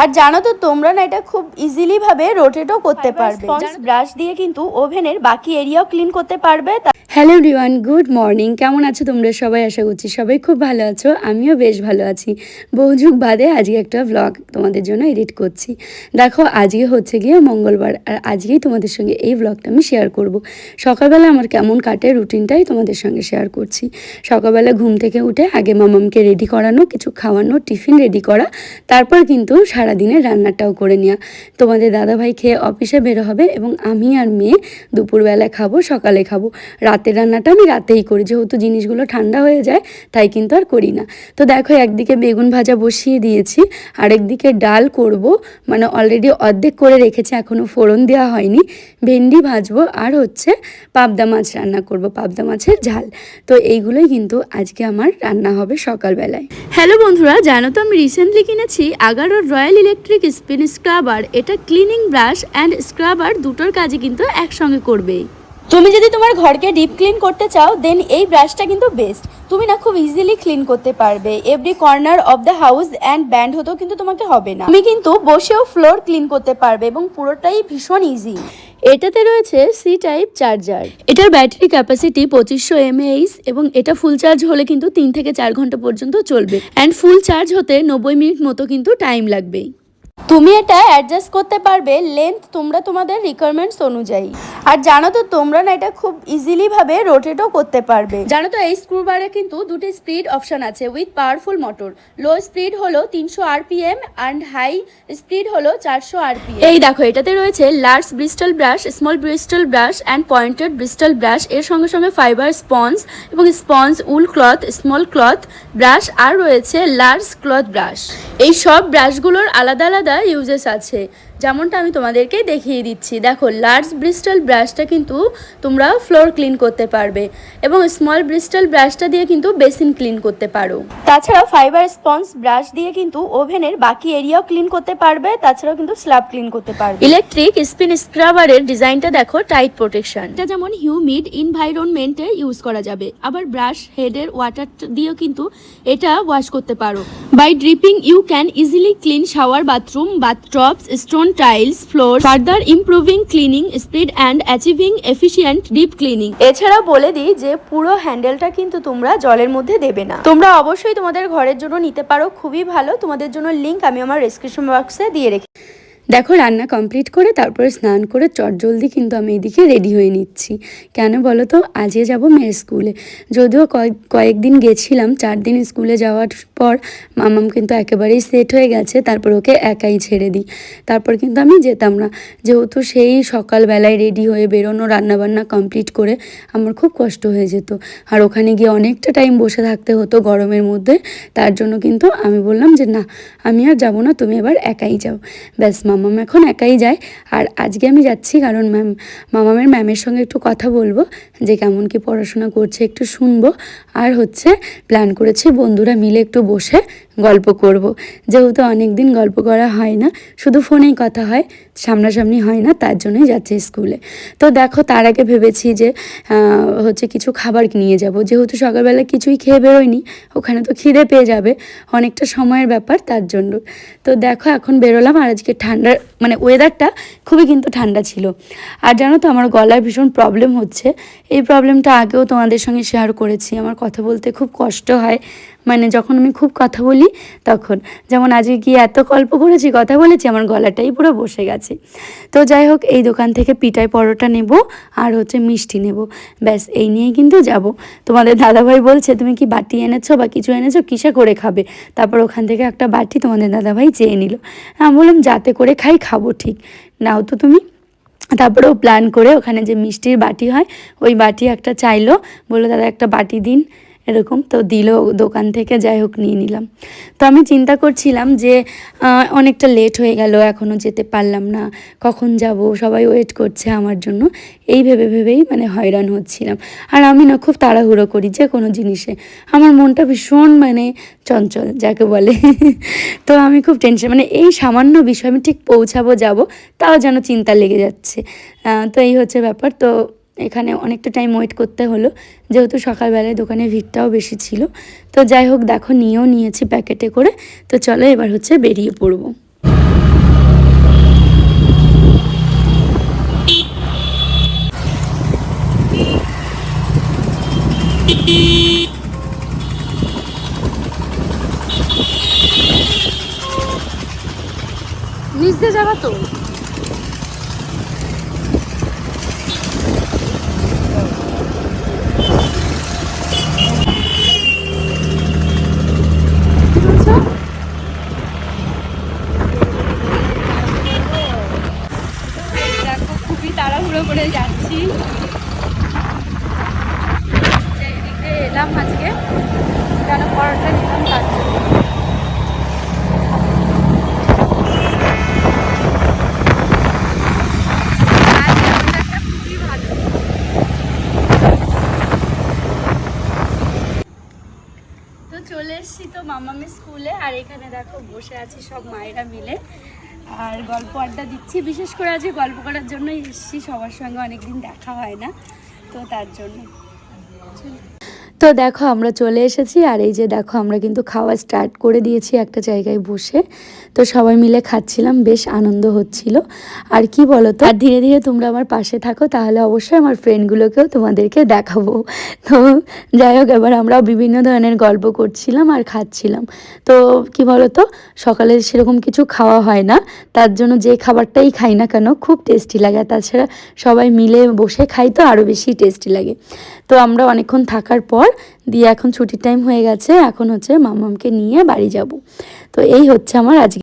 আর জানো তো তোমরা না এটা খুব ইজিলি ভাবে রোটেটও করতে পারবে। ব্রাশ দিয়ে কিন্তু ওভেনের বাকি এরিয়াও ক্লিন করতে পারবে। Hello everyone, good morning. কেমন আছো তোমরা সবাই? আশা করছি সবাই খুব ভালো আছো। আমিও বেশ ভালো আছি। বহু যুগ বাদে আজকে একটা ব্লগ তোমাদের জন্য এডিট করছি। দেখো, আজকে হচ্ছে গিয়ে মঙ্গলবার। আর আজকেই তোমাদের সঙ্গে এই ব্লগটা আমি শেয়ার করব। সকালবেলা আমার কেমন কাটে রুটিনটাই তোমাদের সঙ্গে শেয়ার করছি। সকালবেলা ঘুম থেকে উঠে আগে মামামকে রেডি করানো, কিছু খাওয়ানো, টিফিন রেডি করা, তারপর কিন্তু সারাদিনের রান্নাটাও করে নেওয়া তোমাদের দাদাভাই খেয়ে অফিসে বেরো হবে এবং আমি আর মেয়ে দুপুরবেলা খাব, সকালে খাব। রাতের রান্নাটা আমি রাতেই করি। যেহেতু জিনিসগুলো ঠান্ডা হয়ে যায়, তাই কিন্তু আর করি না। তো দেখো, একদিকে বেগুন ভাজা বসিয়ে দিয়েছি, আরেকদিকে ডাল করব। মানে অলরেডি অর্ধেক করে রেখেছি এখনও ফোড়ন দেওয়া হয়নি। ভেন্ডি ভাজবো, আর হচ্ছে পাবদা মাছ রান্না করব, পাবদা মাছের ঝাল। তো এইগুলোই কিন্তু আজকে আমার রান্না হবে সকালবেলায়। হ্যালো বন্ধুরা, জানো তো আমি রিসেন্টলি কিনেছি আগারোর রয়্যাল ইলেকট্রিক স্পিন স্ক্রাবার এটা ক্লিনিং ব্রাশ অ্যান্ড স্ক্রাবার দুটোর কাজে কিন্তু একসঙ্গে করবে তুমি যদি তোমার ঘরকে ডিপ ক্লিন করতে চাও দেন এই ব্রাশটা কিন্তু বেস্ট তুমি না খুব ইজিলি ক্লিন করতে পারবে। Every corner of the house and band হতেও কিন্তু তোমাকে হবে না। তুমি কিন্তু বসেও ফ্লোর ক্লিন করতে পারবে এবং পুরোটাই ভীষণ ইজি এটাতে রয়েছে সি টাইপ চার্জার এটার ব্যাটারি ক্যাপাসিটি পঁচিশশো এমএইচ এবং এটা ফুল চার্জ হলে কিন্তু তিন থেকে চার ঘণ্টা পর্যন্ত চলবে। অ্যান্ড ফুল চার্জ হতে নব্বই মিনিট মতো কিন্তু টাইম লাগবে তুমি এটা অ্যাডজাস্ট করতে পারবে লেন্থ তোমরা তোমাদের রিকোয়ারমেন্টস অনুযায়ী। আর জানো তো তোমরা না এটা খুব ইজিলি ভাবে রোটেটও করতে পারবে। জানো তো এই স্ক্রুবারে কিন্তু দুটি স্পিড অপশন আছে with powerful motor low speed হলো তিনশো আরপিএম অ্যান্ড হাই স্পিড হলো চারশো আরপিএম এই দেখো এটাতে রয়েছে large bristle brush small bristle brush and pointed bristle brush এর সঙ্গে সঙ্গে ফাইবার স্পঞ্জ এবং sponge wool cloth small cloth brush আর রয়েছে লার্জ ক্লথ ব্রাশ এই সব ব্রাশগুলোর আলাদা আলাদা ইউজেস আছে। যেমনটা আমি তোমাদেরকে দেখিয়ে দিচ্ছি। দেখো লার্জ ব্রিস্টাল ব্রাশটা কিন্তু তোমরা ফ্লোর ক্লিন করতে পারবে এবং স্মল ব্রিস্টল ব্রাশটা দিয়ে কিন্তু বেসিন ক্লিন করতে পারো। তাছাড়া ফাইবার স্পঞ্জ ব্রাশ দিয়ে কিন্তু ওভেনের বাকি এরিয়াও ক্লিন করতে পারবে, তাছাড়াও কিন্তু স্ল্যাব ক্লিন করতে পারবে। ইলেকট্রিক স্পিন স্ক্রাবারের ডিজাইনটা দেখো টাইট প্রোটেকশন এটা যেমন হিউমিড ইনভাইরনমেন্টে ইউজ করা যাবে। আবার ব্রাশ হেডের ওয়াটার দিয়েও কিন্তু এটা ওয়াশ করতে পারো। By dripping you can easily clean shower bathroom bathtubs stone tiles floor further improving cleaning speed and achieving efficient deep cleaning এছাড়া বলে দিই যে পুরো হ্যান্ডেলটা কিন্তু তোমরা জলের মধ্যে দেবে না। তোমরা অবশ্যই তোমাদের ঘরের জন্য নিতে পারো, খুবই ভালো। তোমাদের জন্য লিংক আমি আমার ডেসক্রিপশন বক্সে দিয়ে রেখে দেখো, রান্না কমপ্লিট করে তারপরে স্নান করে চটজলদি কিন্তু আমি এদিকে রেডি হয়ে নিচ্ছি। কেন বলো তো? আজকে যাব মেয়ের স্কুলে যদিও কয়েক, কয়েকদিন গেছিলাম, চার দিন স্কুলে যাওয়ার পর মামাম কিন্তু একেবারেই সেট হয়ে গেছে, তারপর ওকে একাই ছেড়ে দিই। তারপর কিন্তু আমি যেতাম না। যেহেতু সেই সকালবেলায় রেডি হয়ে বেরোনো, রান্নাবান্না কমপ্লিট করে আমার খুব কষ্ট হয়ে যেত। আর ওখানে গিয়ে অনেকটা টাইম বসে থাকতে হতো গরমের মধ্যে। তার জন্য কিন্তু আমি বললাম যে, না, আমি আর যাব না, তুমি এবার একাই যাও। ব্যাস মামাম এখন একাই যায়। আর আজকে আমি যাচ্ছি কারণ ম্যাম, মামামের ম্যামের সঙ্গে একটু কথা বলব, যে কেমন কি পড়াশোনা করছে একটু শুনব। আর হচ্ছে প্ল্যান করেছি বন্ধুরা মিলে একটু বসে গল্প করব। যেহেতু অনেক দিন গল্প করা হয় না, শুধু ফোনেই কথা হয়, সামনাসামনি হয় না, তার জন্যই যাচ্ছে স্কুলে। তো দেখো, তার আগে ভেবেছি যে হচ্ছে কিছু খাবার নিয়ে যাব। যেহেতু সকালবেলা কিছুই খেয়ে বেরোয়নি, ওখানে তো খিদে পেয়ে যাবে, অনেকটা সময়ের ব্যাপার তার জন্য। তো দেখো, এখন বেরোলাম আর আজকে ঠান্ডার মানে ওয়েদারটা খুবই কিন্তু ঠান্ডা ছিল। আর জানো তো, আমার গলায় ভীষণ প্রবলেম হচ্ছে। এই প্রবলেমটা আগেও তোমাদের সঙ্গে শেয়ার করেছি। আমার কথা বলতে খুব কষ্ট হয়। মানে যখন আমি খুব কথা বলি তখন। যেমন আজকে গিয়ে এত গল্প করেছি, কথা বলেছি, আমার গলাটাই পুরো বসে গেছে। তো যাই হোক, এই দোকান থেকে পিঠাই পরোটা নেব আর হচ্ছে মিষ্টি নেব। ব্যাস, এই নিয়েই কিন্তু যাব। তোমাদের দাদাভাই বলছে, তুমি কি বাটি এনেছো বা কিছু এনেছো? কিসে করে খাবে? তারপর ওখান থেকে একটা বাটি তোমাদের দাদাভাই চেয়ে নিল। আমি বললাম, যাতে করে খাই, খাব ঠিক। নাও তো তুমি। তারপরেও প্ল্যান করে ওখানে যে মিষ্টির বাটি হয়, ওই বাটি একটা চাইলো। বলল, দাদা, একটা বাটি দিন। এরকম। তো দিল দোকান থেকে, যাই হোক নিয়ে নিলাম। তো আমি চিন্তা করছিলাম যে অনেকটা লেট হয়ে গেল এখনও যেতে পারলাম না। কখন যাব? সবাই ওয়েট করছে আমার জন্য। এই ভেবে ভেবেই মানে হয়রান হচ্ছিলাম। আর আমি না খুব তাড়াহুড়ো করি যে কোনো জিনিসে। আমার মনটা ভীষণ মানে চঞ্চল, যাকে বলে। তো আমি খুব টেনশন মানে এই সামান্য বিষয় আমি ঠিক পৌঁছাবো, যাব, তাও যেন চিন্তা লেগে যাচ্ছে। তো এই হচ্ছে ব্যাপার। তো এখানে অনেকটা টাইম ওয়েট করতে হলো। যেহেতু সকালবেলায় দোকানে ভিড়টাও বেশি ছিল। তো যাই হোক, দেখো, নিয়েও নিয়েছি প্যাকেটে করে। তো চলো, এবার হচ্ছে বেরিয়ে পড়ব। নিজে দিয়ে যাবা তো। করে যাচ্ছি। এইদিকে এলাম আজকে। কেন পরোটা নিলাম তার জন্য। চলে এসেছি তো মামামের স্কুলে, আর এখানে দেখো বসে আছি সব মায়েরা মিলে। আর গল্প আড্ডা দিচ্ছি। বিশেষ করে আজকে গল্প করার জন্যই এসেছি। সবার সঙ্গে অনেকদিন দেখা হয় না, তো তার জন্য। তো দেখো, আমরা চলে এসেছি আর এই যে দেখো, আমরা কিন্তু খাওয়া স্টার্ট করে দিয়েছি একটা জায়গায় বসে। তো সবাই মিলে খাচ্ছিলাম, বেশ আনন্দ হচ্ছিল। আর কি বলো তো আর ধীরে ধীরে তোমরা আমার পাশে থাকো, তাহলে অবশ্যই আমার ফ্রেন্ডগুলোকেও তোমাদেরকে দেখাবো। তো যাই হোক, এবার আমরাও বিভিন্ন ধরনের গল্প করছিলাম আর খাচ্ছিলাম। তো কি বলো তো সকালে সেরকম কিছু খাওয়া হয় না, তার জন্য যে খাবারটাই খাই না কেন, খুব টেস্টি লাগে। তাছাড়া সবাই মিলে বসে খাই তো আরও বেশি টেস্টি লাগে। তো আমরা অনেকক্ষণ থাকার পর দিয়ে এখন ছুটির টাইম হয়ে গেছে, এখন হচ্ছে মামামকে নিয়ে বাড়ি যাব। তো এই হচ্ছে আমার আজকে